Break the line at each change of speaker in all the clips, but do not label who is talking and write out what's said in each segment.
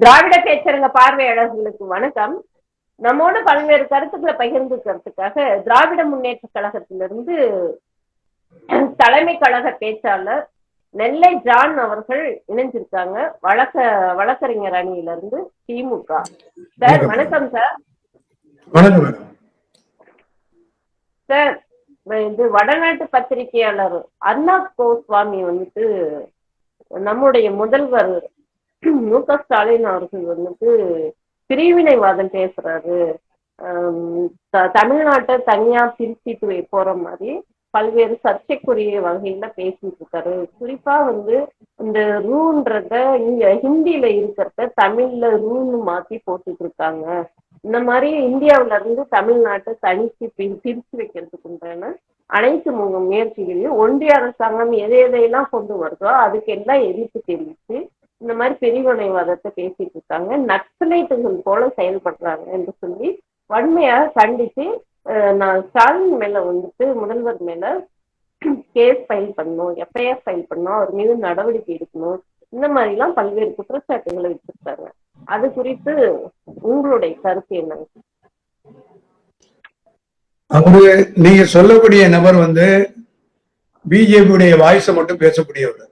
திராவிட பேச்சரங்க பார்வையாளர்களுக்கு வணக்கம். நம்மோட பல்வேறு கருத்துக்களை பகிர்ந்துக்கிறதுக்காக திராவிட முன்னேற்ற கழகத்திலிருந்து தலைமை கழக பேச்சாளர் நெல்லை ஜான் அவர்கள் இணைஞ்சிருக்காங்க. வழக்க வழக்கறிஞர் அணியில இருந்து திமுக. சார் வணக்கம். சார். சார் இது வடநாட்டு பத்திரிகையாளர் அண்ணா கோஸ்வாமி வந்துட்டு நம்முடைய முதல்வர் மு க ஸ்டாலின் அவர்கள் வந்துட்டு பிரிவினைவாதம் பேசுறாரு. த- தமிழ்நாட்டை தனியா பிரிச்சிட்டு போற மாதிரி பல்வேறு சர்ச்சைக்குரிய வகையில பேசிட்டு இருக்காரு. குறிப்பா வந்து இந்த ரூன்றத இங்க ஹிந்தியில இருக்கிறத தமிழ்ல ரூன்னு மாத்தி போட்டுட்டு இருக்காங்க. இந்த மாதிரி இந்தியாவில இருந்து தமிழ்நாட்டை தனித்து பி- பிரிச்சு வைக்கிறதுக்கு உண்டான அனைத்து முயற்சிகளையும் ஒன்றிய அரசாங்கம் எதை எதையெல்லாம் கொண்டு வருதோ அதுக்கு எல்லாம் எதிர்ப்பு தெரிவித்து இந்த மாதிரி பிரிவினைவாதத்தை பேசிட்டு இருக்காங்க. நக்சலைட்டுகள் போல செயல்படுறாங்க என்று சொல்லி வன்மையாக கண்டித்து நான் ஸ்டாலின் மேல வந்துட்டு முதல்வர் மேல கேஸ் ஃபைல் பண்ணணும் எஃப்ஐஆர் ஃபைல் பண்ணணும் அவர் மீது நடவடிக்கை எடுக்கணும். இந்த மாதிரி எல்லாம் பல்வேறு குற்றச்சாட்டுகளை வச்சிருக்காங்க அது குறித்து உங்களுடைய கருத்து என்னங்க?
அவரு நீங்க சொல்லக்கூடிய நபர் வந்து பிஜேபியுடைய வாய்ஸை மட்டும் பேசக்கூடியவர்.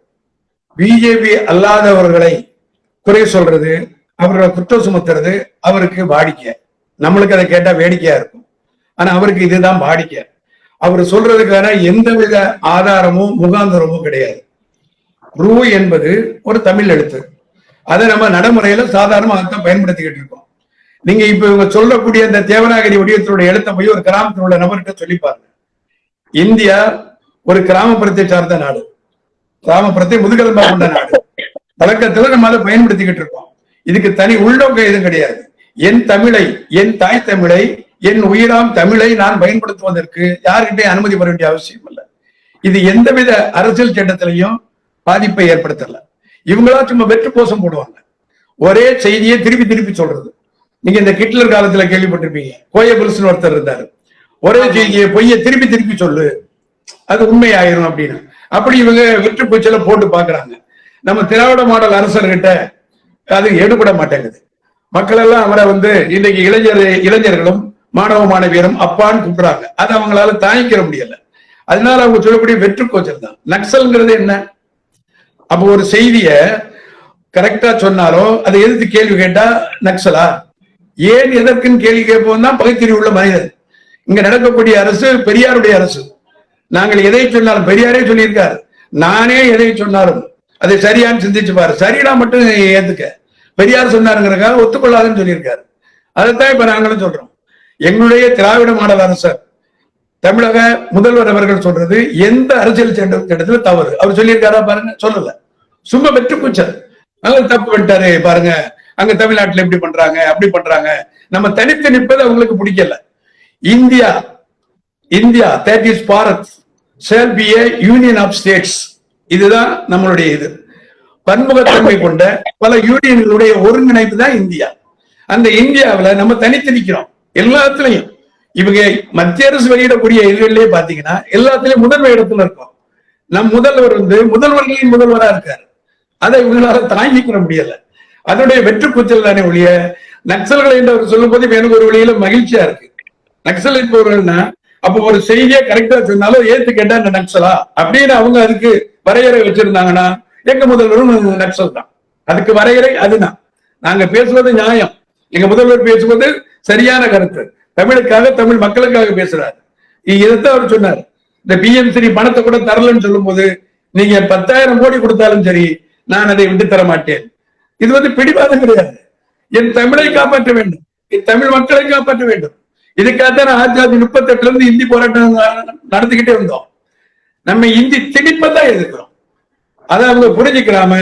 பிஜேபி அல்லாதவர்களை குறை சொல்றது அவர்களை குற்றம் சுமத்துறது அவருக்கு வாடிக்கை. நம்மளுக்கு அதை கேட்டா வேடிக்கையா இருக்கும். ஆனா அவருக்கு இதுதான் வாடிக்கை. அவர் சொல்றதுக்கான எந்தவித ஆதாரமும் முகாந்தரமும் கிடையாது. ரூ என்பது ஒரு தமிழ் எழுத்து. அதை நம்ம நடைமுறையில சாதாரணமாக அர்த்தம் பயன்படுத்திக்கிட்டு இருக்கோம். நீங்க இப்ப இவங்க சொல்லக்கூடிய இந்த தேவநாகரி வடிவத்தினுடைய எழுத்த போய் ஒரு கிராமத்தில் உள்ள நபர்கிட்ட சொல்லி பாருங்க. இந்தியா ஒரு கிராமப்புறத்தை சார்ந்த நாடு. கிராமப்புறத்தை முதுகெலும்பா கொண்ட நாடு. வழக்கத்துல நம்ம அதை பயன்படுத்திக்கிட்டு இருக்கோம். இதுக்கு தனி உள்நோக்கம் எதுவும் கிடையாது. என் தமிழை என் தாய் தமிழை என் உயிராம் தமிழை நான் பயன்படுத்துவதற்கு யாருக்கிட்டையும் அனுமதி பெற வேண்டிய அவசியம் இல்லை. இது எந்தவித அரசியல் சட்டத்திலையும் பாதிப்பை ஏற்படுத்தல. இவங்களா சும்மா வெற்று கோஷம் போடுவாங்க. ஒரே செய்தியை திருப்பி திருப்பி சொல்றது. நீங்க இந்த ஹிட்லர் காலத்துல கேள்விப்பட்டிருப்பீங்க. கோயபுல்ஸ்னு ஒருத்தர் இருந்தாரு. ஒரே செய்தியை பொய்ய திருப்பி திருப்பி சொல்லு. அது உண்மையாயிரும் அப்படின்னு. அப்படி இவங்க வெற்று பூச்சல போட்டு பாக்குறாங்க நம்ம திராவிட மாடல் அரசர்கிட்ட அது எடுபட மாட்டேங்குது. மக்கள் எல்லாம் அவரை வந்து இன்னைக்கு இளைஞர் இளைஞர்களும் மாணவ மாணவியரும் அப்பான்னு கூப்பிடுறாங்க. அதை அவங்களால தாங்கிக்கிற முடியல. அதனால அவங்க சொல்லக்கூடிய வெற்று கோச்சல் தான். நக்சல்ங்கிறது என்ன? அப்ப ஒரு செய்திய கரெக்டா சொன்னாலும் அதை எதிர்த்து கேள்வி கேட்டா நக்சலா? ஏன் எதற்குன்னு கேள்வி கேட்போம் தான் பகுத்தறிவு உள்ள மனிதன். இங்க நடக்கக்கூடிய அரசு பெரியாருடைய அரசு. நாங்கள் எதை சொன்னாலும் பெரியாரே சொல்லியிருக்காரு. நானே எதை சொன்னாலும் அதை சரியான்னு சிந்திச்சு பாரு. சரிடா மட்டும் ஏத்துக்க. பெரியார் சொன்னாருங்கிறக்காக ஒத்துக்கொள்ளாதுன்னு சொல்லியிருக்காரு. அதைத்தான் இப்ப நாங்களும் சொல்றோம். எங்களுடைய திராவிட மாடல் அரசர் தமிழக முதல்வர் அவர்கள் சொல்றது எந்த அரசியல் சட்ட திட்டத்துல தவறு. அவர் சொல்லியிருக்காரா பாருங்க? சொல்லல. சும்மா வெற்றி பூச்சல் அவர் தப்பு பண்ணிட்டாரு பாருங்க. அங்க தமிழ்நாட்டுல இப்படி பண்றாங்க அப்படி பண்றாங்க. நம்ம தனித்து நிற்பது அவங்களுக்கு பிடிக்கல. India India that is Bharat. Shall be a union of states இதுதான் நம்மளுடைய இது. பன்முகத்தன்மை கொண்ட பல யூனியன்களுடைய ஒருங்கிணைப்பு தான் இந்தியா. அந்த இந்தியாவுல நம்ம தனித்து நிக்கிறோம். எல்லாத்துலயும். இவங்க மத்திய அரசு வெளியிடக்கூடிய இதுகளிலே பாத்தீங்கன்னா எல்லாத்துலயும் முதன்மை இடத்துல இருக்கும். நம் முதல்வர் வந்து முதல்வர்களின் முதல்வரா இருக்காரு. அதை இவங்களால தாங்கிக்கிற முடியல. அதனுடைய வெற்று கூச்சல் தானே ஒழிய நக்சல்கள் என்று அவர் சொல்லும் போது எனக்கு ஒரு வழியில மகிழ்ச்சியா இருக்கு. நக்சல் என்பவர்கள்னா அப்ப ஒரு செய்தியை கரெக்டா சொன்னாலும் ஏத்து கேட்டா இந்த நக்சலா அப்படின்னு அவங்க அதுக்கு வரையறை வச்சிருந்தாங்கன்னா எங்க முதல்வரும் நக்சல் தான் அதுக்கு வரையறை அதுதான். நாங்க பேசுவது நியாயம். எங்க முதல்வர் பேசுவது சரியான கருத்து. தமிழுக்காக தமிழ் மக்களுக்காக பேசுறாரு. இதைத்தான் அவர் சொன்னார். இந்த பிஎம்சி பணத்தை கூட தரலன்னு சொல்லும்போது நீங்க பத்தாயிரம் கோடி கொடுத்தாலும் சரி நான் அதை விட்டு தர மாட்டேன். இது வந்து பிடிவாதம் கிடையாது. என் தமிழை காப்பாற்ற வேண்டும். என் தமிழ் மக்களை காப்பாற்ற வேண்டும். இதுக்காகத்தான் ஆயிரத்தி தொள்ளாயிரத்தி முப்பத்தி எட்டுல இருந்து இந்தி போராட்டம் நடத்திக்கிட்டே இருந்தோம் நம்ம இந்தி திணிப்பதான் எதிர்க்கிறோம். அதை அவங்க புரிஞ்சுக்கிறாம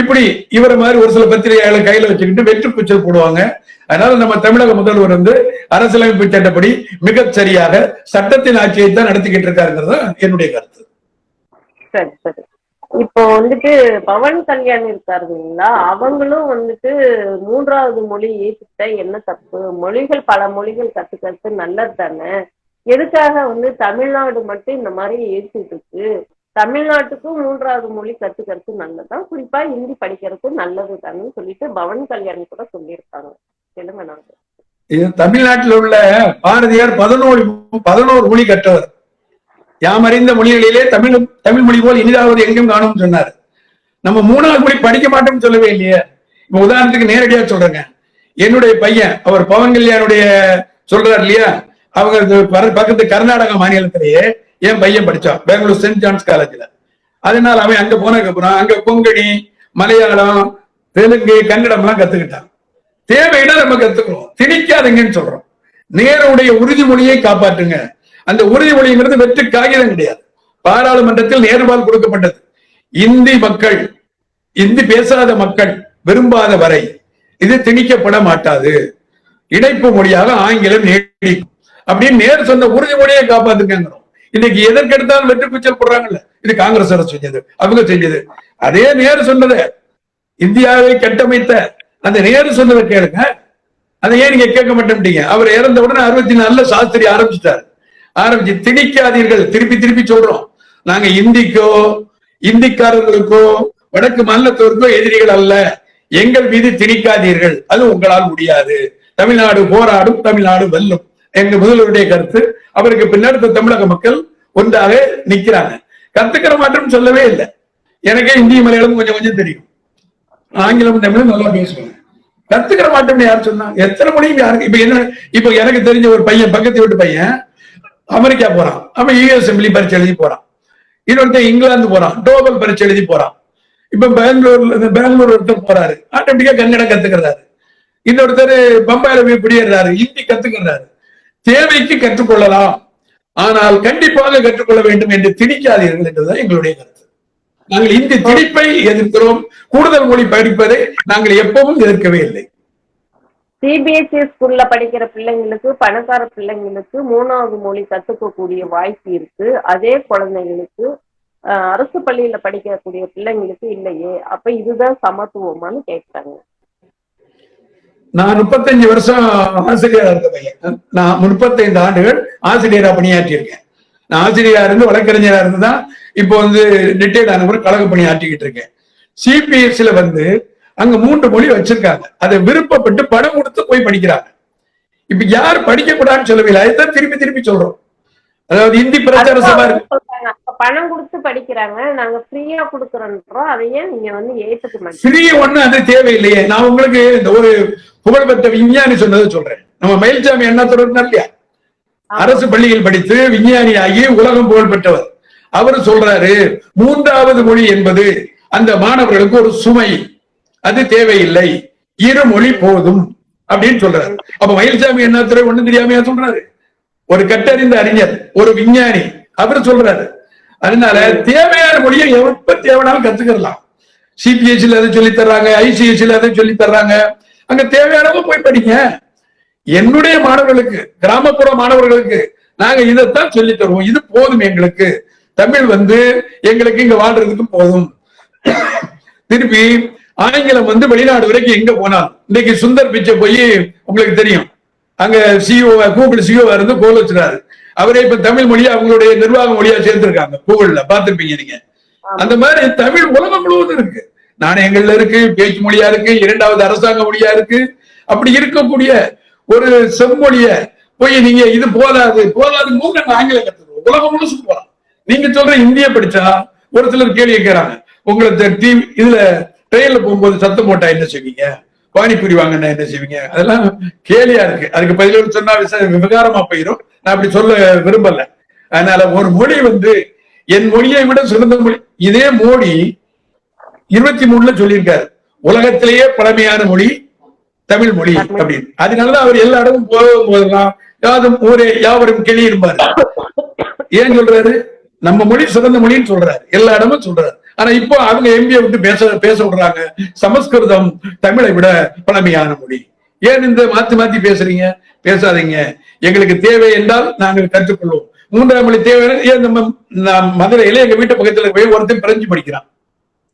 இப்படி இவரை மாதிரி ஒரு சில பத்திரிகைகளை கையில வச்சுக்கிட்டு வெற்று குச்சல் போடுவாங்க. அதனால நம்ம தமிழக முதல்வர் வந்து அரசியலமைப்பு சட்டப்படி மிக சரியாக சட்டத்தின் ஆட்சியை தான் நடத்திக்கிட்டு இருக்காருங்கிறது தான் என்னுடைய கருத்து.
சரி சரி. இப்போ வந்துட்டு பவன் கல்யாண் இருக்காரு இல்லைங்களா? அவங்களும் வந்துட்டு மூன்றாவது மொழி ஏற்றுக்கிட்ட என்ன தப்பு? மொழிகள் பல மொழிகள் கத்துக்கிறது நல்லது தானே? எதுக்காக வந்து தமிழ்நாடு மட்டும் இந்த மாதிரி ஏற்றிட்டு இருக்கு? தமிழ்நாட்டுக்கும் மூன்றாவது மொழி கத்துக்கிறது நல்லதுதான். குறிப்பா ஹிந்தி படிக்கிறதுக்கும் நல்லது சொல்லிட்டு பவன் கல்யாண் கூட சொல்லியிருக்காங்க. தெலுங்கு நாடு
இது தமிழ்நாட்டில் உள்ள பாரதியார் பதினோரு பதினோரு மொழி கற்றவர். யாமறிந்த மொழிகளிலே தமிழ் தமிழ் மொழி போல் இனிதாவது எங்கும் காணும் சொன்னார். நம்ம மூணாவது மொழி படிக்க மாட்டோம்னு சொல்லவே இல்லையே. இப்ப உதாரணத்துக்கு நேரடியா சொல்றேங்க. என்னுடைய பையன் அவர் பவன் கல்யாணுடைய சொல்றாரு இல்லையா? அவங்க பக்கத்து கர்நாடகா மாநிலத்திலேயே என் பையன் படிச்சான் பெங்களூர் சென்ட் ஜான்ஸ் காலேஜ்ல. அதனால அவன் அங்க போனதுக்கு அப்புறம் அங்க கொங்கணி மலையாளம் தெலுங்கு கன்னடம் எல்லாம் கத்துக்கிட்டான். தேவையிட நம்ம கத்துக்கிறோம். திணிக்காதீங்கன்னு சொல்றோம். நேருடைய உறுதிமொழியை காப்பாற்றுங்க. அந்த உறுதிமொழிங்கிறது வெற்று காகிதம் கிடையாது. பாராளுமன்றத்தில் நேர்வால் கொடுக்கப்பட்டது. இந்தி மக்கள் இந்தி பேசாத மக்கள் விரும்பாத வரை இது திணிக்கப்பட மாட்டாது. இணைப்பு மொழியாக ஆங்கிலம் நீடிக்கும். அப்படின்னு நேரு சொன்ன உறுதிமொழியை காப்பாத்துக்கங்கிறோம் இன்னைக்கு எதற்கெடுத்தாலும் வெற்றி குச்சல் போடுறாங்கல்ல. இது காங்கிரஸ் அரசு செஞ்சது அவங்க செஞ்சது. அதே நேரு சொன்னதை இந்தியாவை கட்டமைத்த அந்த நேரு சொன்னதை கேளுங்க. அதை ஏன் நீங்க கேட்க மாட்டேன்ட்டீங்க? அவர் இறந்த உடனே அறுபத்தி நாலுல சாஸ்திரி ஆரம்பிச்சிட்டாரு. ஆரம்பிச்சு திணிக்காதீர்கள். திருப்பி திருப்பி சொல்றோம். நாங்க இந்திக்கோ இந்திக்காரர்களுக்கோ வடக்கு மாநிலத்தோருக்கோ எதிரிகள் அல்ல. எங்கள் மீது திணிக்காதீர்கள். அது உங்களால் முடியாது. தமிழ்நாடு போராடும் தமிழ்நாடு வெல்லும் எங்க முதல்வருடைய கருத்து. அவருக்கு பின்னடுத்த தமிழக மக்கள் ஒன்றாக நிக்கிறாங்க. கத்துக்கிற மாற்றம் சொல்லவே இல்லை. எனக்கே இந்திய மலையாளம் கொஞ்சம் கொஞ்சம் தெரியும். ஆங்கிலம் தமிழும் நல்லா பேசுவேன் கத்துக்கிற மாட்டோம்னு யார் சொன்னா? எத்தனை மொழியும் யாருக்கு? இப்ப என்ன இப்ப எனக்கு தெரிஞ்ச ஒரு பையன் பக்கத்து வீட்டு பையன் அமெரிக்கா போறான். அவன் யூஎஸ் அசம்பிளி பரீட்சை எழுதி போறான். இன்னொருத்தன் இங்கிலாந்து போறான். டோபல் பரீட்சை எழுதி போறான். இப்ப பெங்களூர்ல பெங்களூர் ஒருத்தர் போறாரு. ஆட்டோமேட்டிக்கா கன்னடம் கத்துக்கிறாரு. இன்னொருத்தர் பம்பாயில போய் குடியேறாரு. ஹிந்தி கத்துக்கிறாரு. தேவைக்கு கற்றுக்கொள்ளலாம். ஆனால் கண்டிப்பாக கற்றுக்கொள்ள வேண்டும் என்று திணிக்காதீர்கள் என்றுதான் எங்களுடைய கருத்து. நாங்கள் இந்தி திணிப்பை எதிர்க்கிறோம். கூடுதல் மொழி படிப்பதை நாங்கள் எப்பவும் எதிர்க்கவே இல்லை.
சிபிஎஸ்இ ஸ்கூல்ல படிக்கிற பிள்ளைங்களுக்கு பணக்கார பிள்ளைங்களுக்கு மூணாவது மொழி கத்துக்கக்கூடிய வாய்ப்பு இருக்கு. அதே குழந்தைங்களுக்கு அரசு பள்ளியில படிக்கக்கூடிய பிள்ளைங்களுக்கு இல்லையே. அப்ப இதுதான் சமத்துவமான்னு கேட்டாங்க
நான் முப்பத்தஞ்சு வருஷம் ஆசிரியரா இருந்த பையன். நான் முப்பத்தைந்து ஆண்டுகள் ஆசிரியரா பணியாற்றியிருக்கேன். நான் ஆசிரியரா இருந்து வழக்கறிஞரா இருந்து தான் இப்போ வந்து ரிட்டையர்ட் ஆன கழக பணி ஆற்றிக்கிட்டு இருக்கேன் சிபிஎஸ்சில வந்து அங்க மூன்று மொழி வச்சிருக்காங்க. அதை விருப்பப்பட்டு பணம் கொடுத்து போய் படிக்கிறாங்க. இப்ப யார் படிக்க கூடாதுன்னு சொல்லவில்லை அதுதான் திருப்பி திருப்பி சொல்றோம். அதாவது இந்தி பிரச்சார சபா
பணம் கொடுத்து படிக்கிறாங்க. நாங்க ஃப்ரீயா கொடுக்கறோன்றோம். அதை ஏன் நீங்க வந்து ஏத்துக்க மாட்டீங்க?
ஃப்ரீ ஒண்ணு அது தேவையில்லையே. நான் உங்களுக்கு இந்த ஒரு புகழ்பெற்ற விஞ்ஞானி சொன்னதை சொல்றேன். நம்ம மயில்சாமி என்ன தொடர்ந்தார் இல்லையா? அரசு பள்ளியில் படித்து விஞ்ஞானி ஆகி உலகம் புகழ் பெற்றவர் அவர் சொல்றாரு மூன்றாவது மொழி என்பது அந்த மாணவர்களுக்கு ஒரு சுமை. அது தேவையில்லை. இரு மொழி போதும் அப்படின்னு சொல்றாரு. அப்ப மயில்சாமி என்ன துறை ஒண்ணு தெரியாமையா சொல்றாரு? ஒரு கட்டறிந்த அறிஞர் ஒரு விஞ்ஞானி அவர் சொல்றாரு. அதனால தேவையான மொழியை எப்ப தேவைனாலும் கத்துக்கலாம் சிபிஎஸ்சில அதை சொல்லி தர்றாங்க ஐசிஎஸ்சில அதை சொல்லி தர்றாங்க. அங்க தேவையானவங்க போய் படிங்க. என்னுடைய மாணவர்களுக்கு கிராமப்புற மாணவர்களுக்கு நாங்க இதைத்தான் சொல்லி தருவோம். இது போதும் எங்களுக்கு. தமிழ் வந்து எங்களுக்கு இங்க வாழ்றதுக்கு போதும். திருப்பி ஆங்கிலம் வந்து வெளிநாடு வரைக்கும் எங்க போனாலும். இன்னைக்கு சுந்தர் பிச்சை போய் உங்களுக்கு தெரியும். அங்க சிஓ கூகுள் சிஓ இருந்து கோல் வச்சுறாரு அவரே இப்ப தமிழ் மொழியை அவங்களுடைய நிர்வாக மொழியா சேர்த்திருக்காங்க கூகுள்ல பார்த்திருப்பீங்க நீங்க. அந்த மாதிரி தமிழ் உலகம் முழுவதும் இருக்கு. நாணயங்கள்ல இருக்கு பேச்சு மொழியா இருக்கு இரண்டாவது அரசாங்க மொழியா இருக்கு. அப்படி இருக்கக்கூடிய ஒரு செம்மொழிய போய் நீங்க இது போதாது போதாது மூணு ஆங்கிலம் கத்துக்கணும் உலகம் முழுசு போலாம். நீங்க சொல்ற இந்திய படிச்சா ஒரு சிலர் கேள்வி கேட்கறாங்க. உங்களை டிவி இதுல ட்ரெயின்ல போகும்போது சத்தம் போட்டா என்ன செய்வீங்க? பானிபூரி வாங்கினா என்ன செய்வீங்க? அதெல்லாம் கேலியா இருக்கு. அதுக்கு பதிலோடு சொன்னா விவகாரமா போயிடும் நான் அப்படி சொல்ல விரும்பல. அதனால ஒரு மொழி வந்து என் மொழியை விட சிறந்த மொழி. இதே மோடி இருபத்தி மூணுல சொல்லியிருக்காரு. உலகத்திலேயே பழமையான மொழி தமிழ் மொழி அப்படின்னு. அதனாலதான் அவர் எல்லா இடமும் போகும் போதெல்லாம் யாதும் ஊரே யாவரும் கிளியிருப்பாரு. ஏன் சொல்றாரு? நம்ம மொழி சிறந்த மொழின்னு சொல்றாரு. எல்லா இடமும் சொல்றாரு. ஆனா இப்போ அவங்க எம்பியை விட்டு பேச பேச விடுறாங்க. சமஸ்கிருதம் தமிழை விட பழமையான மொழி. ஏன் இந்த மாத்தி மாத்தி பேசுறீங்க? பேசாதீங்க. எங்களுக்கு தேவை என்றால் நாங்கள் கற்றுக்கொள்வோம். மூன்றாம் மொழி தேவை ஏன் நம்ம மதுரையில எங்க வீட்டு பக்கத்துல போய் ஒருத்தன் பிரெஞ்சு படிக்கிறான்.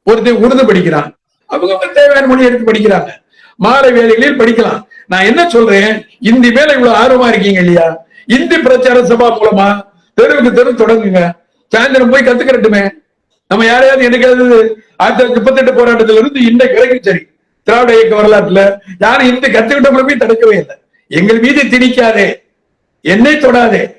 ஒருத்தன் உருது படிக்கிறான். அவங்க அவங்க தேவையான மொழி எடுத்து படிக்கிறாங்க. மாலை வேலைகளில் படிக்கலாம். நான் என்ன சொல்றேன்? இந்தி மேல இவ்வளவு ஆர்வமா இருக்கீங்க இல்லையா? இந்தி பிரச்சார சபா மூலமா தெருவுக்கு தெரு தொடங்குங்க. சாயந்தரம் போய் கத்துக்கிறட்டுமே. நம்ம யாரையாவது என்னைக்காவது ஆயிரத்தி தொள்ளாயிரத்தி முப்பத்தெட்டு போராட்டத்துல இருந்து இன்றைக்கு வரைக்கும் சரி. திராவிட இயக்க வரலாற்றுல யாரும் இந்த கத்துக்கிட்டவங்களுமே தடுக்கவே இல்லை. எங்கள் மீது திணிக்காதே. என்னை தொடாதே.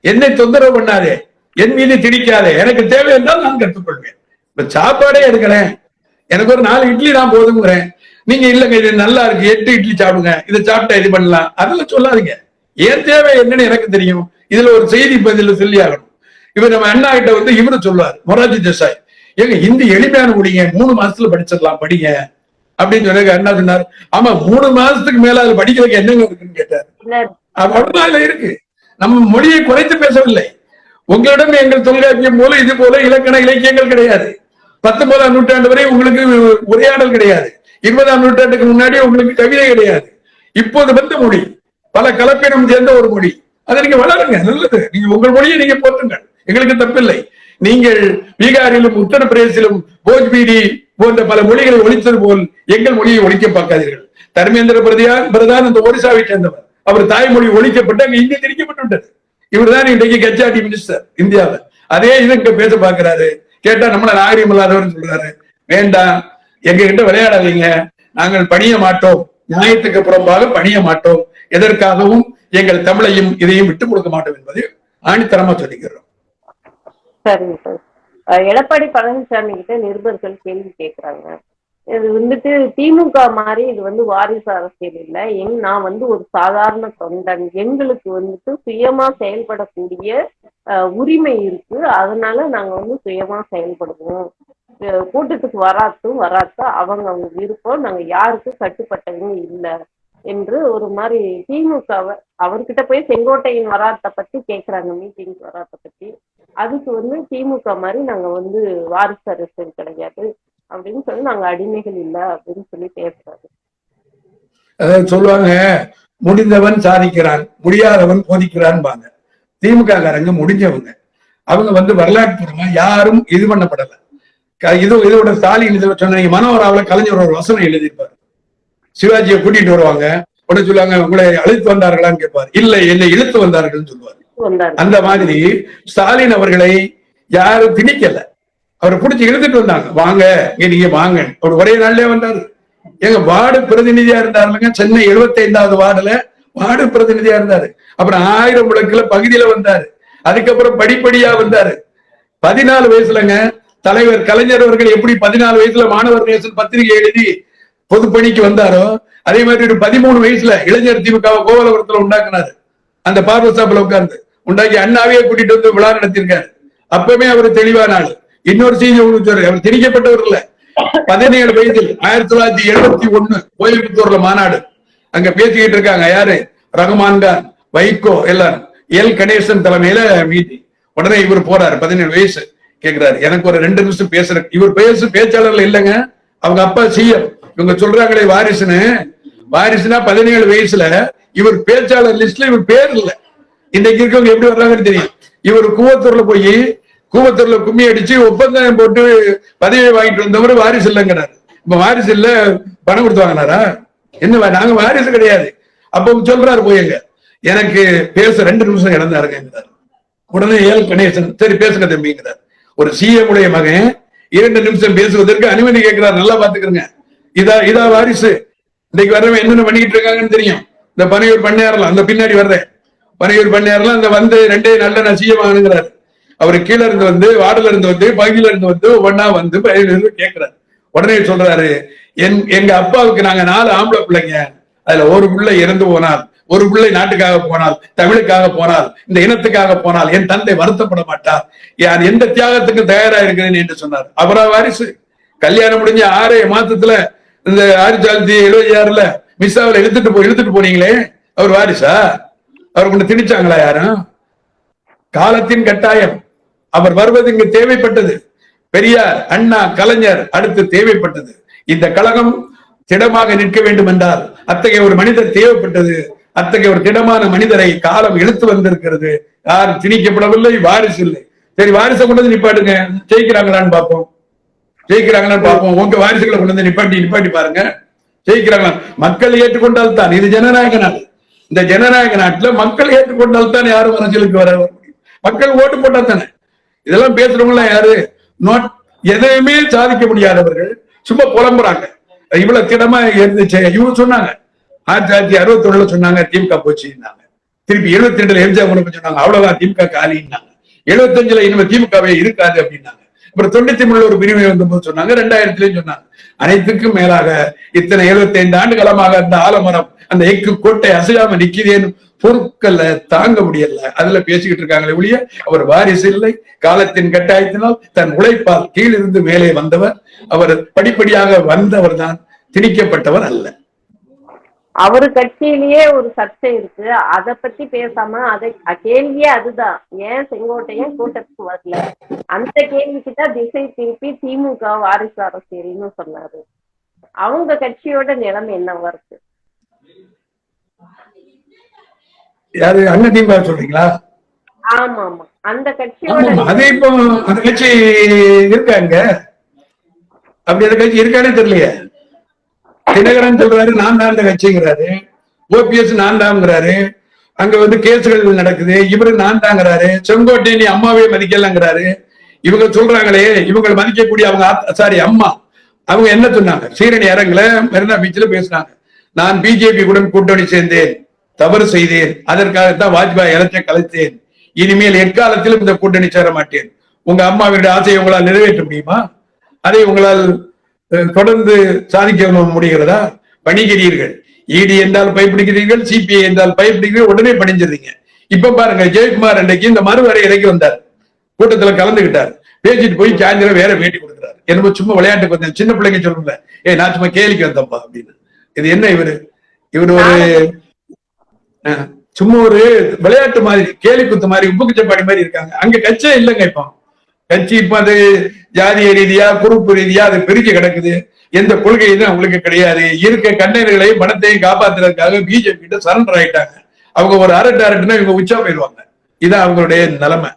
என்னை தொந்தரவு பண்ணாதே. என் மீது திணிக்காதே. எனக்கு தேவை என்றால் நான் கற்றுக்கொள்வேன். இப்ப சாப்பாடே எடுக்கிறேன். எனக்கு ஒரு நாலு இட்லி நான் போதுங்கிறேன் நீங்க இல்லைங்க இது நல்லா இருக்கு. எட்டு இட்லி சாப்பிடுங்க. இதை சாப்பிட்டா இது பண்ணலாம். அதெல்லாம் சொல்லாதீங்க. ஏன் தேவை என்னன்னு எனக்கு தெரியும். இதுல ஒரு செய்தி பதில சொல்லி ஆகணும். இவர் நம்ம அண்ணா கிட்ட வந்து இவரு சொல்லுவார் மொராஜி தேசாய் ஏங்க இந்த எளிமையான முடிங்க மூணு மாசத்துல படிச்சிடலாம் படிங்க அப்படின்னு சொன்னாங்க அண்ணா சொன்னார் ஆமா மூணு மாசத்துக்கு மேல அது படிக்கிறதுக்கு என்னங்க இருக்குன்னு கேட்டார். இதுல இருக்கு. நம்ம மொழியை குறைத்து பேசவில்லை. உங்களிடம் எங்கள் தொல்காப்பியம் போல இது போல இலக்கண இலக்கியங்கள் கிடையாது. பத்தொன்பதாம் நூற்றாண்டு வரை உங்களுக்கு உரையாடல் கிடையாது. இருபதாம் நூற்றாண்டுக்கு முன்னாடி உங்களுக்கு கவிதை கிடையாது. இப்போது வந்த மொழி பல கலப்பினம் சேர்ந்த ஒரு மொழி. அதை நீங்க வளருங்க நல்லது. நீங்க உங்கள் மொழியை நீங்க போற்றுங்கள். எங்களுக்கு தப்பில்லை. நீங்கள் பீகாரிலும் உத்தரப்பிரதேசிலும் போஜ்பீடி போன்ற பல மொழிகளை ஒழித்தது போல் எங்கள் மொழியை ஒழிக்க பார்க்காதீர்கள். தர்மேந்திர பிரதியான் பிரதான் இந்த ஒரிசாவை சேர்ந்தவர். அவர் தாய்மொழி ஒழிக்கப்பட்டு அங்க இந்தி திணிக்கப்பட்டுவிட்டது. இவர் தான் இன்றைக்கு கச்சாட்டி மினிஸ்டர் இந்தியாவில். அதே இது இங்க பேச பாக்குறாரு கேட்டா நம்மள நாகரிகம் இல்லாதவர் சொல்றாரு. வேண்டாம். எங்க கிட்ட விளையாடாதீங்க. நாங்கள் பணிய மாட்டோம். நியாயத்துக்கு புறம்பாக பணிய மாட்டோம். எதற்காகவும் எங்கள் தமிழையும் இதையும் விட்டுக் கொடுக்க மாட்டோம் என்பதை ஆணித்தரமா சொல்லிக்கிறோம்.
சரிங்க சார். எடப்பாடி பழனிசாமி கிட்ட நிருபர்கள் கேள்வி கேட்கறாங்க இது வந்துட்டு திமுக மாதிரி இது வந்து வாரிசு அரசியல் இல்லை. எங் நான் வந்து ஒரு சாதாரண தொண்டன். எங்களுக்கு வந்துட்டு சுயமா செயல்படக்கூடிய உரிமை இருக்கு. அதனால நாங்க வந்து சுயமா செயல்படுவோம். கூட்டத்துக்கு வராத்தும் வராட்ட அவங்க அவங்க விருப்பம் நாங்க யாருக்கும் கட்டுப்பட்டவங்க இல்லை. என்று ஒரு மாதிரி திமுக அவர்கிட்ட போய் செங்கோட்டையின் வராட்ட பத்தி கேக்குறாங்க மீட்டிங் வராட்ட பத்தி. அதுக்கு வந்து திமுக மாதிரி நாங்க வந்து வாரிசு அரசியல் கிடையாது அப்படின்னு சொல்லி நாங்க அடிமைகள் இல்ல அப்படின்னு சொல்லி பேசுறாரு.
அதாவது சொல்லுவாங்க முடிந்தவன் சாதிக்கிறான் முடியாதவன் போதிக்கிறான்பாங்க. திமுக காரங்க முடிஞ்சவங்க. அவங்க வந்து வரலாற்றுமா யாரும் இது பண்ணப்படல. இது இதோட ஸ்டாலின் இதுல சொன்ன நீங்க கலைஞர் ஒரு வசனம் எழுதியிருப்பாரு. சிவாஜியை கூட்டிட்டு வருவாங்க. உடனே சொல்லுவாங்க உங்களை அழைத்து வந்தார்களான்னு கேட்பாரு. இல்லை என்னை இழுத்து வந்தார்கள்னு சொல்லுவாரு. அந்த மாதிரி ஸ்டாலின் அவர்களை யாரும் திணிக்கல. அவரை பிடிச்சி இழுத்துட்டு வந்தாங்க. வாங்க நீங்க வாங்க. அவர் ஒரே நாள்லயே வந்தாரு. எங்க வார்டு பிரதிநிதியா இருந்தாருங்க. சென்னை 75வது வார்டுல வார்டு பிரதிநிதியா இருந்தாரு. அப்புறம் ஆயிரம் விளக்குல பகுதியில வந்தாரு. அதுக்கப்புறம் படிப்படியா வந்தாரு. பதினாலு வயசுலங்க தலைவர் கலைஞர் அவர்கள் எப்படி பதினாலு வயசுல மாணவர் நேசன் பத்திரிகை எழுதி பொதுப்பணிக்கு வந்தாரோ அதே மாதிரி ஒரு பதிமூணு வயசுல இளைஞர் திமுக கோவலபுரத்துல உண்டாக்குனாரு. அந்த பார்வை சாப்பில் உட்கார்ந்து. உண்டாக்கி அண்ணாவே கூட்டிட்டு வந்து விழா நடத்தியிருக்காரு. அப்பவுமே அவர் தெளிவான ஆளு. இன்னொரு செய்தி உங்களுக்கு அவர் திணிக்கப்பட்டவர் இல்ல. பதினேழு வயதில் ஆயிரத்தி தொள்ளாயிரத்தி எழுபத்தி ஒண்ணு கோயம்புத்தூர்ல மாநாடு. அங்க பேசிக்கிட்டு இருக்காங்க. யாரு? ரகுமான் கான் வைகோ எல்லாரும். எல். கணேசன் தலைமையில மீதி. உடனே இவர் போறாரு. பதினேழு வயசு. கேக்குறாரு. எனக்கு ஒரு ரெண்டு நிமிஷம் பேசுற இவர் பேசு பேச்சாளர்ல இல்லைங்க. அவங்க அப்பா சிஎம். இவங்க சொல்றாங்களே வாரிசுன்னு. வாரிசுனா பதினேழு வயசுல இவர் பேச்சாளர் லிஸ்ட்ல இவர் பேர் இல்ல. இன்னைக்கு இருக்கவங்க எப்படி வர்றாங்கன்னு தெரியும். இவர் கூவத்தூர்ல போய் கூவத்தூர்ல கும்மி அடிச்சு ஒப்பந்தம் போட்டு பதவியை வாங்கிட்டு வந்தவர் வாரிசு இல்லைங்கிறாரு. இப்ப வாரிசு இல்ல பணம் கொடுத்து வாங்கினாரா? என்ன நாங்க வாரிசு கிடையாது. அப்ப சொல்றாரு போயங்க எனக்கு பேச ரெண்டு நிமிஷம் இழந்தாருங்கிறார் உடனே ஏல் கணேசன் சரி பேசுங்க தம்பிங்கிறார் ஒரு சிஎம் உடைய மகன் இரண்டு நிமிஷம் பேசுவதற்கு அனுமதி கேட்கிறார். நல்லா பாத்துக்கிறேங்க இதா இதா வாரிசு. இன்னைக்கு வர்றவன் என்னென்ன பண்ணிக்கிட்டு இருக்காங்கன்னு தெரியும். இந்த பனையூர் பண்ணையாரலாம் அந்த பின்னாடி வர்றேன். பனையூர் பண்ணையாரலாம் அந்த வந்து ரெண்டே நல்ல நசிய சிஎம் அவர் கீழே இருந்து வந்து வார்டுல இருந்து வந்து பகுதியில இருந்து வந்து ஒவ்வொன்னா வந்து பகுதியில கேட்கிறாரு. உடனே சொல்றாரு என் எங்க அப்பாவுக்கு நாங்க நாலு ஆம்பளை பிள்ளைங்க. அதுல ஒரு பிள்ளை இறந்து போனால் ஒரு பிள்ளை நாட்டுக்காக போனால் தமிழுக்காக போனால் இந்த இனத்துக்காக போனால் என் தந்தை வருத்தப்பட மாட்டார். யார் எந்த தியாகத்துக்கும் தயாரா இருக்கிறேன் என்று சொன்னார். அவரா வாரிசு. கல்யாணம் முடிஞ்ச ஆறே மாசத்துல இந்த ஆயிரத்தி தொள்ளாயிரத்தி எழுபத்தி ஆறுல மிஸ்ஸாவில் இழுத்துட்டு போ இழுத்துட்டு போனீங்களே? அவர் வாரிசா? அவர் கொண்டு திணிச்சாங்களா யாரும்? காலத்தின் கட்டாயம். அவர் வருவது இங்கு தேவைப்பட்டது. பெரியார் அண்ணா கலைஞர் அடுத்து தேவைப்பட்டது. இந்த கழகம் திடமாக நிற்க வேண்டும் என்றால் அத்தகைய ஒரு மனிதர் தேவைப்பட்டது. அத்தகைய ஒரு திடமான மனிதரை காலம் இழுத்து வந்திருக்கிறது. யார் திணிக்கப்படவில்லை வாரிசு இல்லை. சரி வாரிசை கொண்டது நிப்பாட்டுங்க. ஜெயிக்கிறாங்களான்னு பார்ப்போம். ஜெயிக்கிறாங்களான்னு பார்ப்போம். உங்க வாரிசுகளை கொண்டு வந்து நிப்பாட்டி நிப்பாட்டி பாருங்க. ஜெயிக்கிறாங்களா? மக்கள் ஏற்றுக்கொண்டால் தான். இது ஜனநாயக நாடு. இந்த ஜனநாயக நாட்டுல மக்கள் ஏற்றுக்கொண்டால் தான் யாரும் அரசியலுக்கு வர வர முடியும். மக்கள் ஓட்டு போட்டா தானே. இதெல்லாம் பேசுறவங்க எல்லாம் யாரு? நோட் எதையுமே சாதிக்க முடியாதவர்கள். சும்மா புலம்புறாங்க. இவ்வளவு திடமா இருந்துச்சு இவங்க சொன்னாங்க. ஆயிரத்தி தொள்ளாயிரத்தி அறுபத்தி ஒண்ணுல சொன்னாங்க திமுக போச்சுன்னாங்க. திருப்பி எழுபத்தி ரெண்டுல எம்ஜிஆர் சொன்னாங்க அவ்வளவுதான் திமுக காலின்னாங்க. எழுபத்தஞ்சுல இனிமே திமுகவே இருக்காது அப்படின்னாங்க. அப்புறம் தொண்ணூத்தி மூணுல ஒரு பிரிவினை வந்தபோது சொன்னாங்க ரெண்டாயிரத்திலயும் சொன்னாங்க. அனைத்துக்கும் மேலாக இத்தனை 75 ஆண்டு காலமாக அந்த ஆலமரம் அந்த எக்கு கோட்டை அசையாம நிக்கிறேன்னு பொருட்கள்ல தாங்க முடியல. அதுல பேசிக்கிட்டு இருக்காங்களே ஒழிய அவர் வாரிசு இல்லை. காலத்தின் கட்டாயத்தினால் தன் உழைப்பால் கீழிருந்து மேலே வந்தவர். அவர் படிப்படியாக வந்தவர் தான் திணிக்கப்பட்டவர் அல்ல.
அவரு கட்சியிலேயே ஒரு சர்ச்சை இருக்கு. அத பத்தி பேசாம அதை கேள்வியே அதுதான். ஏன் செங்கோட்டையன் கூட்டத்துக்கு வரல? அந்த கேள்விக்கு தான் திசை திருப்பி திமுக வாரிசு அரசியல்னு சொன்னாரு. அவங்க கட்சியோட நிலைமை என்னவா இருக்கு?
யாரு அண்ணன் திமுக சொல்றீங்களா?
ஆமா ஆமா அந்த கட்சியோட
அது இப்போ அந்த கட்சி இருக்காங்க அப்படி அந்த கட்சி இருக்கானே தெரியலையே. தினகரன் சொல்றாரு நான் தான் இந்த கட்சிங்கிறாரு. ஓபிஎஸ் நான் தான்ங்கிறாரு. அங்க வந்து கேசுகள் நடக்குது. இவரு நான் தாங்கிறாரு. செங்கோட்டை நீ அம்மாவே மதிக்கலங்கிறாரு. இவங்க சொல்றாங்களே இவங்க மதிக்கக்கூடிய அவங்க சாரி அம்மா. அவங்க என்ன சொன்னாங்க? சீரணி அரங்குல மெரினா பீச்சில் பேசினாங்க. நான் பிஜேபி உடன் கூட்டணி சேர்ந்தேன். தவறு செய்தேன். அதற்காகத்தான் வாஜ்பாய் இலச்சை கலைத்தேன். இனிமேல் எக்காலத்திலும் இந்த கூட்டணி சேர மாட்டேன். உங்க அம்மாவினுடைய ஆசையை உங்களால் நிறைவேற்ற முடியுமா? அதை உங்களால் தொடர்ந்து சாதிக்க முடிகிறதா? பணிகிறீர்கள். இடி என்றால் பயப்படுகிறீர்கள் சிபிஐ என்றால் பயப்படுகிறீர்கள் உடனே பணிஞ்சிருங்க இப்ப பாருங்க ஜெயக்குமார் அன்றைக்கு இந்த மறுவரை இறக்கி வந்தார். கூட்டத்துல கலந்துகிட்டார். பேசிட்டு போய் சாயந்தரம் வேற பேட்டி கொடுக்குறாரு. என்னமோ சும்மா விளையாட்டுக்கு வந்தேன். சின்ன பிள்ளைங்க சொல்லுங்க ஏய் நான் சும்மா கேலிக்கு வந்தப்பா அப்படின்னு. இது என்ன இவரு? இவரு ஒரு சும்மா ஒரு விளையாட்டு மாதிரி கேலி குத்து மாதிரி உப்பு குச்சப்பாடி மாதிரி இருக்காங்க. அங்க கட்சியே இல்லைங்க இப்போ. கட்சி இப்ப அது ஜாதிய ரீதியா குறுப்பு ரீதியா அது பிரிஞ்சு கிடக்குது. எந்த கொள்கையும் அவங்களுக்கு கிடையாது. இருக்க கண்டெய்னர்களையும் பணத்தையும் காப்பாத்துறதுக்காக பிஜேபி கிட்ட சரண்டர் ஆயிட்டாங்க. அவங்க ஒரு அரட்டு அரட்டுனா இவங்க உச்சா போயிடுவாங்க. இதான் அவங்களுடைய நிலைமை.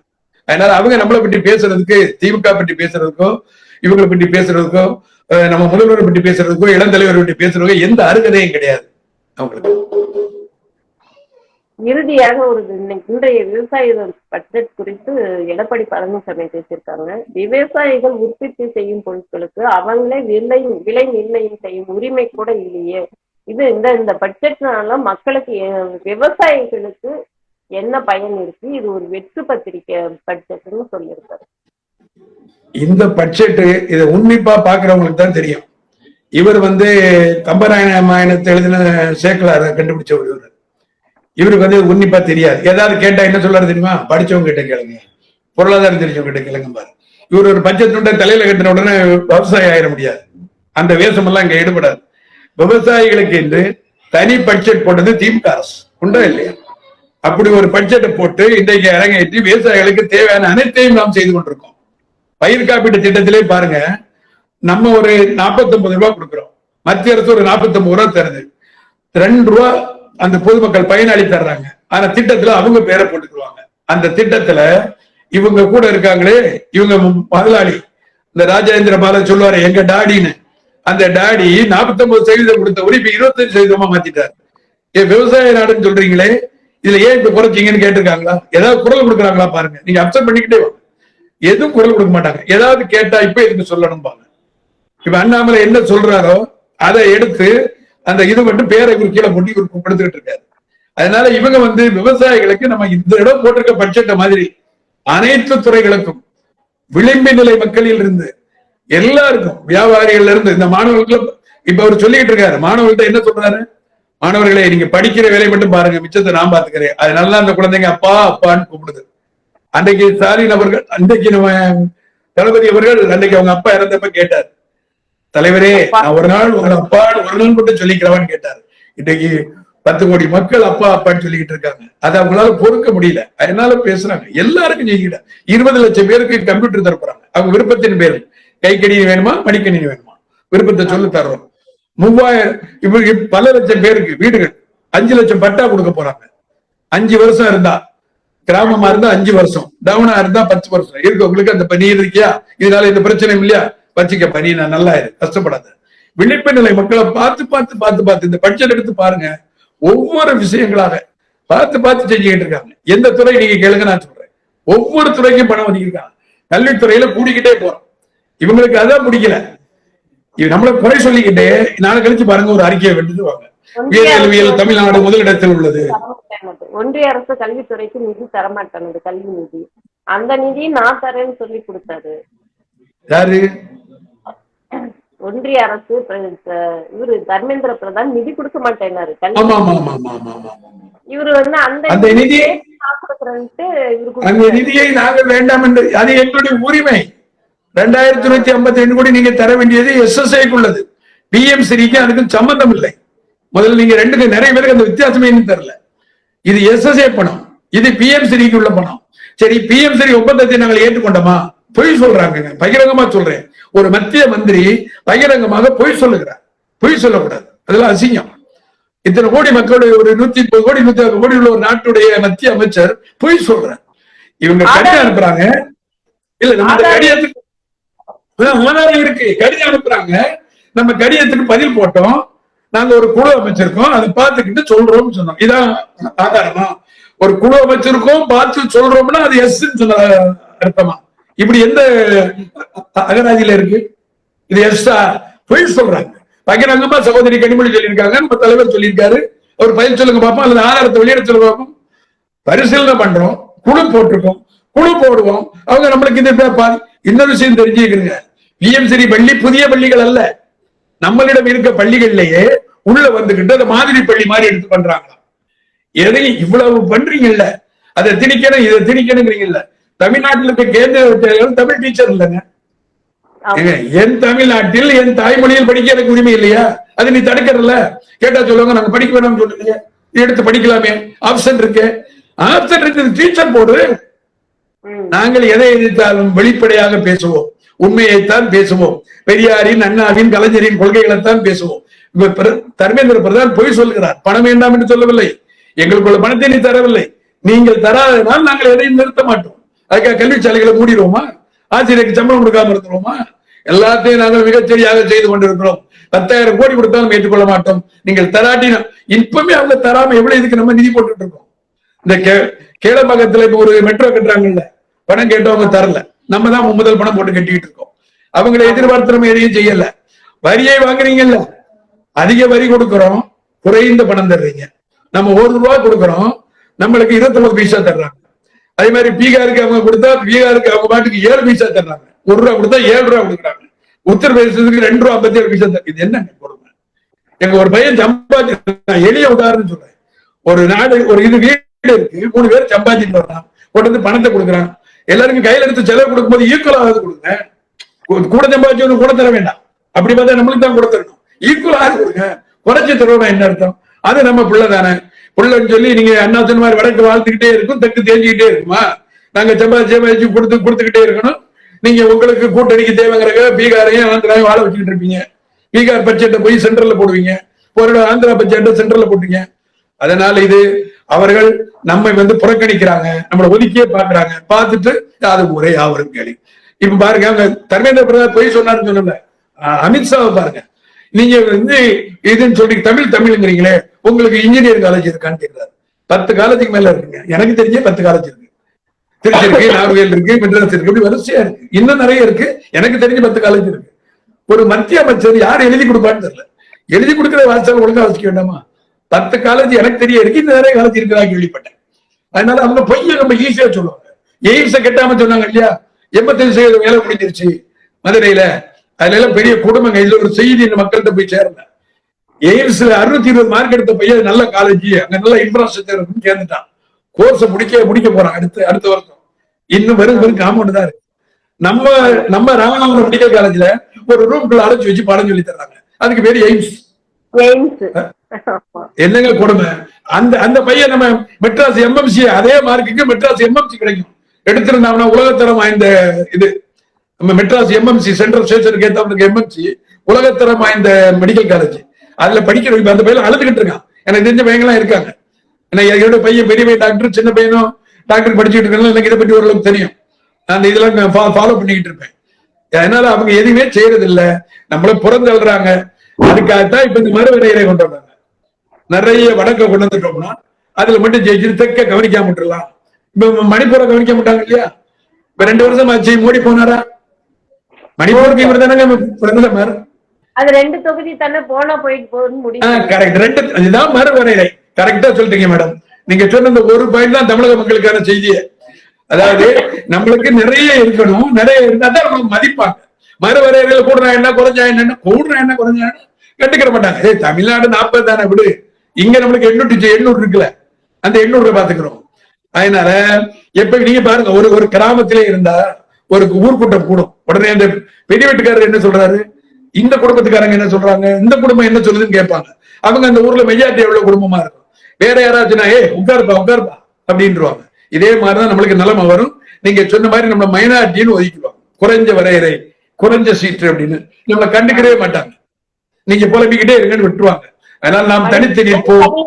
அதனால அவங்க நம்மளை பற்றி பேசுறதுக்கு திமுக பற்றி பேசுறதுக்கோ இவங்களை பற்றி பேசுறதுக்கோ நம்ம முதல்வரை பற்றி பேசுறதுக்கோ இளந்தலைவரை பற்றி பேசுறதுக்கோ எந்த அருகதையும் கிடையாது. அவங்களுக்கு.
இறுதியாக ஒரு இன்றைய விவசாயிகள் பட்ஜெட் குறித்து எடப்பாடி பழனிசாமி பேசியிருக்காங்க. விவசாயிகள் உற்பத்தி செய்யும் பொருட்களுக்கு அவங்களே விலை விலை நிர்ணயம் செய்யும் உரிமை கூட இல்லையே. இது இந்த இந்த பட்ஜெட்னால மக்களுக்கு விவசாயிகளுக்கு என்ன பயன் இருக்கு? இது ஒரு வெற்று பத்திரிக்கை பட்ஜெட்னு சொல்லியிருக்காரு.
இந்த பட்ஜெட் இதை உன்னிப்பா பாக்குறவங்களுக்கு தான் தெரியும். இவர் வந்து கம்பராயணத்தை எழுதின சேக்கலார கண்டுபிடிச்ச ஒருவர் இவருக்கு வந்து உன்னிப்பா தெரியாது. ஏதாவது கேட்டா என்ன சொல்றது தெரியுமா? படிச்சவங்க கிட்ட கேளுங்க. பொருளாதாரம் தெரிஞ்சவங்க கிட்ட கேளுங்க பாரு. இவர் ஒரு பட்ஜெட் துண்டை தலையில கட்டின உடனே விவசாயம் ஆயிட முடியாது. அந்த வேஷம் எல்லாம் இங்க ஈடுபடாது. விவசாயிகளுக்கு என்று தனி பட்ஜெட் போட்டது திமுக அரசு. உண்டா இல்லையா? அப்படி ஒரு பட்ஜெட்டை போட்டு இன்றைக்கு அரங்கேற்றி விவசாயிகளுக்கு தேவையான அனைத்தையும் நாம் செய்து கொண்டிருக்கோம். பயிர் காப்பீட்டு திட்டத்திலே பாருங்க நம்ம ஒரு 49 ரூபாய் கொடுக்கிறோம். மத்திய அரசு ஒரு நாற்பத்தொம்பது ரூபா தருது. ரெண்டு ரூபா அந்த பொதுமக்கள் பயனாளி தர்றாங்க. ஆனா திட்டத்துல அவங்க பேரை போட்டுக்குவாங்க அந்த திட்டத்துல இவங்க கூட இருக்காங்களே இவங்க முதலாளி. இந்த ராஜேந்திர பாலன் சொல்லுவாரு எங்க டாடின்னு. அந்த டாடி 49 சதவீதம் கொடுத்த உரிமை 25 சதவீதமா மாத்திட்டாரு. ஏ விவசாய நாடுன்னு சொல்றீங்களே இதுல ஏன் இப்ப குறைச்சீங்கன்னு கேட்டிருக்காங்களா? ஏதாவது குரல் கொடுக்குறாங்களா பாருங்க. நீங்க அப்செட் பண்ணிக்கிட்டே வாங்க. எதுவும் குரல் கொடுக்க மாட்டாங்க. ஏதாவது கேட்டா இப்ப இதுக்கு சொல்லணும் பாங்க இப்ப அண்ணாமலை என்ன சொல்றாரோ அதை எடுத்து அந்த இது மட்டும் பேரை இவர் கீழே போட்டு இவர் கொடுத்துக்கிட்டு இருக்காரு. அதனால இவங்க வந்து விவசாயிகளுக்கு நம்ம இந்த இடம் போட்டிருக்க பட்ஜெட்ட மாதிரி அனைத்து துறைகளுக்கும் விளிம்பு நிலை மக்களில் இருந்து எல்லாருக்கும் வியாபாரிகள்ல இருந்து இந்த மாணவர்களுக்கு இப்ப அவர் சொல்லிட்டு இருக்காரு. மாணவர்கள்ட்ட என்ன சொல்றாரு? மாணவர்களே நீங்க படிக்கிற வேலையை மட்டும் பாருங்க மிச்சத்தை நான் பாத்துக்கிறேன். அதனால அந்த குழந்தைங்க அப்பா அப்பான்னு கூப்பிடுது. அன்றைக்கு ஸ்டாலின் அவர்கள் அன்றைக்கு நம்ம தளபதி அவர்கள் அன்றைக்கு அவங்க அப்பா இறந்தப்ப கேட்டார். தலைவரே நான் ஒரு நாள் உங்களை அப்பான்னு ஒரு நாள் மட்டும் சொல்லிக்கிறவான்னு கேட்டார். இன்னைக்கு பத்து கோடி மக்கள் அப்பா அப்பான்னு சொல்லிக்கிட்டு இருக்காங்க. அதை அவங்களால பொறுக்க முடியல. அதனால பேசுறாங்க. எல்லாருக்கும் செய்கிட்ட இருபது லட்சம் பேருக்கு கம்ப்யூட்டர் தரப்போறாங்க அவங்க விருப்பத்தின் பேர். கைக்கணினி வேணுமா மடிக்கணினி வேணுமா? விருப்பத்தை சொல்லி தர்றோம். மூவாயிரம் இப்ப பல லட்சம் பேருக்கு வீடுகள். அஞ்சு லட்சம் பட்டா கொடுக்க போறாங்க. அஞ்சு வருஷம் இருந்தா கிராமமா இருந்தா அஞ்சு வருஷம். டவுனா இருந்தா பத்து வருஷம். இருக்கு உங்களுக்கு அந்த பனி இருக்கியா? இதனால இந்த பிரச்சனை இல்லையா? வச்சுக்க பனி நான் நல்லா இரு கஷ்டப்படாத. விழிப்பு நிலை மக்களை பார்த்து பார்த்து பார்த்து பார்த்து இந்த பட்ஜெட் எடுத்து பாருங்க. ஒவ்வொரு விஷயங்களாக பார்த்து பார்த்து செஞ்சுக்கிட்டு இருக்காங்க எந்த துறை நீங்க கேளுங்க நான் சொல்றேன். ஒவ்வொரு துறைக்கும் பணம் ஒதுக்கியிருக்காங்க. கல்வித்துறையில கூடிக்கிட்டே போறோம். இவங்களுக்கு அதான் பிடிக்கல. நம்மள குறை சொல்லிக்கிட்டு நாளை கழிச்சு பாருங்க ஒரு அறிக்கையை வெட்டுவாங்க உயர்கல்வியில் தமிழ்நாடு முதலிடத்தில் உள்ளது.
ஒன்றிய அரசு கல்வித்துறைக்கு நிதி தரமாட்டேனுது கல்வி நிதி. அந்த நிதி நான் தரேன்னு சொல்லி கொடுத்தாரு
யாரு?
ஒன்றிய அரசு இவரு தர்மேந்திர பிரதான் நிதி கொடுக்க மாட்டேனாரு. இவரு வந்து அந்த
அந்த நிதி-
சேர்த்து நான் கொடுக்குறேன்ட்டு இவரு
அந்த. நிதியை நாங்கள் வேண்டாம் என்று அது எங்களுடைய உரிமை. ரெண்டாயிரத்தி நூத்தி ஐம்பத்தி ரெண்டு கோடி நீங்க தர வேண்டியது எஸ்எஸ்ஐக்கு உள்ளது பிஎம் சிரிக்கு அதுக்கு சம்பந்தம் இல்லை முதல்ல நீங்க ரெண்டுக்கு நிறைய பேருக்கு அந்த வித்தியாசமே தெரியல. இது எஸ்எஸ்ஐ பணம். இது பிஎம் சிரிக்கு உள்ள பணம். சரி பிஎம் சிரி ஒப்பந்தத்தை நாங்கள் ஏற்றுக்கொண்டோமா? பொய் சொல்றாங்க பகிரங்கமா சொல்றேன். ஒரு மத்திய மந்திரி பகிரங்கமாக பொய் சொல்லுகிறார். பொய் சொல்லக்கூடாது. அதெல்லாம் அசிங்கம். இத்தனை கோடி மக்களுடைய ஒரு நூத்தி முப்பது கோடி நூத்தி ஐம்பது கோடி உள்ள ஒரு நாட்டுடைய மத்திய அமைச்சர் பொய் சொல்றார். இவங்க கடிதம் அனுப்புறாங்க. இல்ல நம்ம கடிதத்துக்கு இருக்கு. கடிதம் அனுப்புறாங்க. நம்ம கடிதத்துக்கு பதில் போட்டோம். நாங்க ஒரு குழு அமைச்சிருக்கோம். அதை பார்த்துக்கிட்டு சொல்றோம்னு சொன்னோம். இதான் ஆதாரமா. ஒரு குழு அமைச்சிருக்கோம். பார்த்து சொல்றோம்னா அது எஸ் சொன்ன அர்த்தமா? இப்படி எந்த அகராதியில இருக்கு? இது எக்ஸ்ட்ரா பொய் சொல்றாங்க. பகிரங்கமா சகோதரி கனிமொழி சொல்லியிருக்காங்க நம்ம தலைவர் சொல்லியிருக்காரு. அவர் பதில் சொல்லுங்க பார்ப்போம் அல்லது ஆதாரத்தை வெளியிட சொல்லுங்க பார்ப்போம் பரிசீலனை பண்றோம் குழு போட்டிருக்கோம் குழு போடுவோம். அவங்க நம்மளுக்கு இந்த பே- இன்னொரு விஷயம் தெரிஞ்சுக்கிறீங்க. பிஎம்சிரி பள்ளி புதிய பள்ளிகள் அல்ல. நம்மளிடம் இருக்க பள்ளிகள்லயே உள்ள வந்துகிட்டு அதை மாதிரி பள்ளி மாதிரி எடுத்து பண்றாங்க எதையும் இவ்வளவு பண்றீங்கல்ல. அதை திணிக்கணும் இதை திணிக்கணுங்கிறீங்கல்ல. தமிழ்நாட்டில் இருக்க கேந்திர வித்தியாலயம் தமிழ் டீச்சர் இல்லைங்க. என் தமிழ்நாட்டில் என் தாய்மொழியில் படிக்க எனக்கு உரிமை இல்லையா? அது நீ தடுக்கிறல்ல? கேட்டா சொல்லுவாங்க நாங்க படிக்க வேணாம்னு சொல்லுங்க எடுத்து படிக்கலாமே. ஆப்ஷன் இருக்கு. ஆப்ஷன் இருக்கு. டீச்சர் போடு. நாங்கள் எதை எதிர்த்தாலும் வெளிப்படையாக பேசுவோம். உண்மையைத்தான் பேசுவோம். பெரியாரின் அண்ணாவின் கலைஞரின் கொள்கைகளைத்தான் பேசுவோம். இப்ப பிர- தர்மேந்திர பிரதான் பொய் சொல்கிறார் பணம் வேண்டாம் என்று சொல்லவில்லை. எங்களுக்குள்ள பணத்தை நீ தரவில்லை. நீங்கள் தராதனால் நாங்கள் எதையும் நிறுத்த மாட்டோம். அதுக்காக கல்வி சாலைகளை மூடிடுவோமா? ஆசிரியருக்கு சம்பளம் கொடுக்காம இருந்துருவோமா? எல்லாத்தையும் நாங்கள் மிகச்சரியாக செய்து கொண்டிருக்கிறோம். பத்தாயிரம் கோடி கொடுத்தாலும் ஏற்றுக்கொள்ள மாட்டோம். நீங்கள் தராட்டினா இப்பவுமே அவங்க தராம எவ்வளவு இதுக்கு நம்ம நிதி போட்டுட்டு இருக்கோம்? இந்த கே- கேளம்பாக்கத்துல இப்ப ஒரு மெட்ரோ கட்டுறாங்கல்ல பணம் கேட்டவங்க தரல. நம்ம தான் முதல் பணம் போட்டு கட்டிக்கிட்டு இருக்கோம். அவங்களை எதிர்பார்த்து நம்ம எதையும் செய்யல. வரியை வாங்குறீங்கல்ல அதிக வரி கொடுக்கிறோம் குறைந்த பணம் தர்றீங்க. நம்ம ஒரு ரூபாய் கொடுக்கிறோம் நம்மளுக்கு இருபத்தொன்பது பைசா தர்றாங்க. அதே மாதிரி பீகாருக்கு அவங்க கொடுத்தா பீகாருக்கு அவங்க பாட்டுக்கு ஏழு பைசா தர்றாங்க. ஒரு ரூபா கொடுத்தா ஏழு ரூபா கொடுக்குறாங்க. உத்தரப்பிரதேசத்துக்கு ரெண்டு ரூபா ஐம்பத்தி ஏழு பைசா தர்றாங்க இது என்ன கொடுமை? எங்க ஒரு பையன் சம்பாத்தி எளிய உதாரணம் சொல்றேன். ஒரு நாடு ஒரு இது வீடு இருக்கு. மூணு பேர் சம்பாதிட்டு வர்றான் கொண்டு வந்து பணத்தை கொடுக்குறான் எல்லாருக்கும் கையில எடுத்து செலவு கொடுக்கும்போது ஈக்குவல் ஆகுது கொடுங்க. ஒரு கூட சம்பாதிச்சவனுக்கு கூட தர வேண்டாம். அப்படி பார்த்தா நம்மளுக்கு தான் கூட ஈக்குவல் ஆகுது கொடுங்க. குறைச்சி தருவோம் என்ன அர்த்தம்? அது நம்ம பிள்ளை தானே. பிள்ளைன்னு சொல்லி நீங்க அண்ணா சொன்ன மாதிரி வடக்கு வாழ்த்துக்கிட்டே இருக்கும் தெற்கு தேஞ்சிக்கிட்டே இருக்குமா? நாங்க சம்பாதிச்சு சம்பாதிச்சு கொடுத்து கொடுத்துக்கிட்டே இருக்கணும். நீங்க உங்களுக்கு கூட்டணிக்கு தேவைங்கிறக்க பீகாரையும் ஆந்திராவையும் வாழ வச்சுக்கிட்டு இருப்பீங்க. பீகார் பட்ஜெட்டை போய் சென்ட்ரல்ல போடுவீங்க. ஒரு ஆந்திரா பட்ஜெட்டை சென்ட்ரல்ல போட்டீங்க. அதனால இது அவர்கள் நம்மை வந்து புறக்கணிக்கிறாங்க நம்மளை ஒதுக்கியே பாக்குறாங்க பார்த்துட்டு அது ஒரே ஆவரும் கேள்வி இப்ப பாருங்க அவங்க தர்மேந்திர பிரதான் பொய் சொன்னாருன்னு சொன்னல அமித்ஷாவை பாருங்க. நீங்க வந்து இதுன்னு சொல்லி தமிழ் தமிழ்ங்கிறீங்களே உங்களுக்கு இன்ஜினியர் காலேஜ் இருக்கான்னு கேட்கிறாரு பத்து காலேஜுக்கு மேல இருக்குங்க. எனக்கு தெரிஞ்ச பத்து காலேஜ் இருக்கு. திருச்சி இருக்கு நாகவேல் இருக்கு மெட்ராஸ் இருக்கு இப்படி வரிசையா இருக்கு. இன்னும் நிறைய இருக்கு. எனக்கு தெரிஞ்ச பத்து காலேஜ் இருக்கு. ஒரு மத்திய அமைச்சர் யார் எழுதி கொடுப்பான்னு தெரியல. எழுதி கொடுக்கிற வாசல் ஒழுங்கா வச்சுக்க வேண்டாமா? பத்து காலேஜ் எனக்கு தெரிய இருக்கு. இந்த நிறைய காலேஜ் இருக்கிறதா கேள்விப்பட்டேன். அதனால அவங்க பொய்ய நம்ம ஈஸியா சொல்லுவாங்க. எய்ம்ஸ கெட்டாம சொன்னாங்க இல்லையா? எண்பத்தஞ்சு சதவீதம் வேலை முடிஞ்சிருச்சு மதுரையில. அதுல எல்லாம் பெரிய குடும்பங்க. இதுல ஒரு செய்தி இந்த மக்கள்கிட்ட போய் சேரல எய்ம்ஸ்ல அறுநூத்தி இருபது மார்க் எடுத்த பையன் நல்ல காலேஜ் அங்க நல்ல இன்ஃப்ராஸ்ட்ரக்சர் சேர்ந்துட்டான் கோர்ஸ் முடிக்க முடிக்க போறான். அடுத்த அடுத்த வருஷம். இன்னும் வெறும் வெறும் காம்பவுண்ட் தான் இருக்கு. நம்ம நம்ம ராமநாதபுரம் மெடிக்கல் காலேஜ்ல ஒரு ரூம்குள்ள அடைச்சு வச்சு பாடம் சொல்லி தர்றாங்க. அதுக்கு பேரு எய்ம்ஸ். என்னங்க கொடுமை? அந்த அந்த பையன் நம்ம மெட்ராஸ் எம்எம்சி அதே மார்க்குக்கு மெட்ராஸ் எம்எம்சி கிடைக்கும். எடுத்திருந்தாங்கன்னா உலகத்தரம் வாய்ந்த இது. நம்ம மெட்ராஸ் எம்எம்சி சென்ட்ரல் ஸ்டேஷனுக்கு ஏத்தவனுக்கு எம்எம்சி உலகத்தரம் வாய்ந்த மெடிக்கல் காலேஜ் அதுல படிக்கிற இப்ப அந்த பையன் அழுதுகிட்டு இருக்கான். எனக்கு தெரிஞ்ச பையங்களாம் இருக்காங்க. ஏன்னா என்னோட பையன் பெரிய பையன் டாக்டர் சின்ன பையனும் டாக்டர் படிச்சுட்டு இருக்காங்க எனக்கு இதை பற்றி ஓரளவுக்கு தெரியும். நான் இதெல்லாம் ஃபாலோ பண்ணிக்கிட்டு இருப்பேன். அதனால அவங்க எதுவுமே செய்யறது இல்ல நம்மள புறந்தள்ளுறாங்க அதுக்காகத்தான் இப்ப இந்த மறுவரையறை கொண்டு வந்தாங்க நிறைய வடக்க கொண்டு வந்துட்டோம்னா அதுல மட்டும் ஜெயிச்சு தெற்க கவனிக்காம விட்டுலாம் இப்ப மணிப்பூரை கவனிக்க மாட்டாங்க இல்லையா? இப்ப ரெண்டு வருஷம் ஆச்சு மோடி போனாரா? மணிப்பூருக்கு இவர் தானே பிரதமர்
அது ரெண்டு தொகுதி தானே போனா போயிட்டு போகுதுன்னு முடிவு
கரெக்ட் ரெண்டு இதுதான் மறுவரையறை கரெக்டா சொல்றீங்க மேடம் நீங்க சொன்ன இந்த ஒரு பாயிண்ட் தான் தமிழக மக்களுக்கான செய்தியே. அதாவது நம்மளுக்கு நிறைய இருக்கணும். நிறைய இருந்தா தான் நம்மளுக்கு மதிப்பாங்க. மறுவரையறையில கூடுறா என்ன குறைஞ்சா என்ன கூடுறா என்ன குறைஞ்சா என்ன? கண்டுக்கிற மாட்டாங்க. ஏய் தமிழ்நாடு நாற்பது தானே விடு. இங்க நம்மளுக்கு எண்ணூற்றி எண்ணூறு இருக்குல்ல. அந்த எண்ணூறு பாத்துக்கிறோம். அதனால எப்ப நீங்க பாருங்க ஒரு ஒரு கிராமத்திலே இருந்தா ஒரு ஊர்க்கூட்டம் கூடும். உடனே அந்த பெரிய வீட்டுக்காரர் என்ன சொல்றாரு? இந்த குடும்பத்துக்காரங்க என்ன சொல்றாங்க? இந்த குடும்பம் என்ன சொல்லுதுன்னு கேட்பாங்க. அவங்க அந்த ஊர்ல மெஜாரிட்டி எவ்வளவு குடும்பமா இருக்கும்? வேற யாராச்சுன்னா ஏ உட்காருப்பா உட்காருப்பா அப்படின்றாங்க இதே மாதிரிதான் நம்மளுக்கு நிலைமை வரும். நீங்க சொன்ன மாதிரி நம்ம மைனாரிட்டின்னு ஒதுக்கிடுவாங்க. குறைஞ்ச வரையறை குறைஞ்ச சீட்டு அப்படின்னு. நம்மளை கண்டுக்கவே மாட்டாங்க. நீங்க புலம்பிக்கிட்டே இருங்கன்னு விட்டுருவாங்க. அதனால நாம் தனித்து நிற்போம்.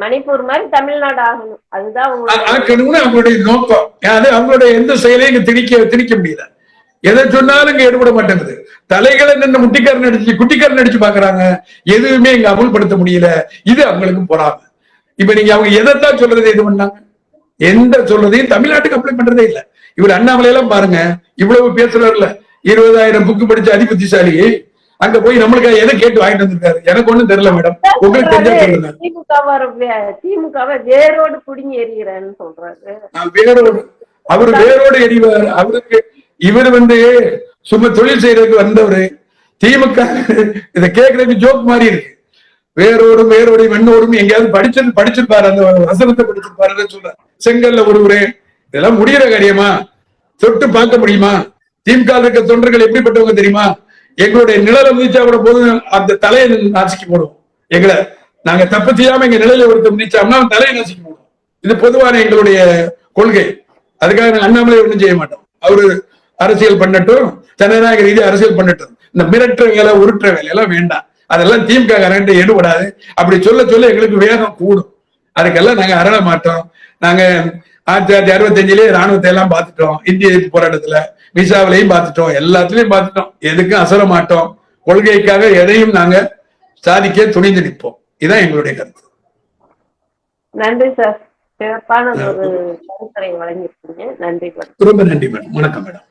மணிப்பூர் மாதிரி தமிழ்நாடு ஆகணும். அதுதான்
ஆக்கணும்னு அவங்களுடைய நோக்கம். அது அவங்களுடைய எந்த செயலையும் திணிக்க திணிக்க முடியல. எதை சொன்னாலும் இங்க ஈடுபட மாட்டேங்குது. தலைகளை நின்று முட்டிக்காரன் அடிச்சு குட்டிக்காரன் அடிச்சு பாக்குறாங்க. எதுவுமே இங்க அமுல்படுத்த முடியல. இது அவங்களுக்கு பொறாம. இப்ப நீங்க அவங்க எதைத்தான் சொல்றதை இது பண்ணாங்க? எந்த சொல்றதையும் தமிழ்நாட்டுக்கு அப்ளை பண்றதே இல்ல. இவர் அண்ணாமலை எல்லாம் பாருங்க. இவ்வளவு பேசுறாருல. இருபதாயிரம் புக்கு படிச்ச அதிபுத்திசாலி. அங்க போய் நம்மளுக்கு எதை கேட்டு வாங்கிட்டு வந்திருக்காரு? எனக்கு ஒண்ணும் தெரியல மேடம். உங்களுக்கு தெரிஞ்சா சொல்லுங்க.
திமுகவை வேரோடு புடுங்கி எறிகிறேன்னு சொல்றாரு.
நான் வேரோடு அவர் வேரோடு எறிவார். அவருக்கு இவர் வந்து சும்மா தொழில் செய்யறதுக்கு வந்தவரு. திமுக இத கேட்கறதுக்கு ஜோக் மாதிரி இருக்கு. வேரோடும் வேரோடும் வெண்ணோடும் எங்கேயாவது படிச்சு படிச்சிருப்பாரு அந்த வசனத்தை படிச்சிருப்பாருன்னு சொல்ற செங்கல்ல ஒருவரு இதெல்லாம் முடியிற காரியமா? தொட்டு பார்க்க முடியுமா? திமுக இருக்க தொண்டர்கள் எப்படிப்பட்டவங்க தெரியுமா? எங்களுடைய நிழலை மிதிச்சா கூட போதும் அந்த தலையை நாசிக்கு போடுவோம். எங்களை நாங்க தப்பு செய்யாம எங்க நிழலை ஒருத்தர் மிதிச்சோம்னா அவன் தலையை நாசிக்கு போடுவோம் இது பொதுவான எங்களுடைய கொள்கை. அதுக்காக நாங்கள் அண்ணாமலை ஒன்றும் செய்ய மாட்டோம். அவரு அரசியல் பண்ணட்டும் ஜனநாயக ரீதி அரசியல் பண்ணட்டும். இந்த மிரட்டுற வேலை உருட்டுற வேலை எல்லாம் வேண்டாம். அதெல்லாம் திமுக கரண்ட் எடுபடாது. அப்படி சொல்ல சொல்ல எங்களுக்கு வேகம் கூடும். அதுக்கெல்லாம் நாங்க அரண மாட்டோம். நாங்க ஆயிரத்தி தொள்ளாயிரத்தி அறுபத்தஞ்சுலயே ராணுவத்தை எல்லாம் பார்த்துட்டோம். இந்திய எதிர்ப்பு போராட்டத்துல விசாவிலையும் பார்த்துட்டோம். எல்லாத்துலயும் பார்த்துட்டோம். எதுக்கும் அசர மாட்டோம். கொள்கைக்காக எதையும் நாங்க சாதிக்க துணிந்து நிற்போம். இதுதான் எங்களுடைய கருத்து.
நன்றி சார். சிறப்பான ஒரு கருத்துரை வழங்கியிருக்கீங்க. நன்றி மேடம்
ரொம்ப நன்றி மேடம். வணக்கம் மேடம்.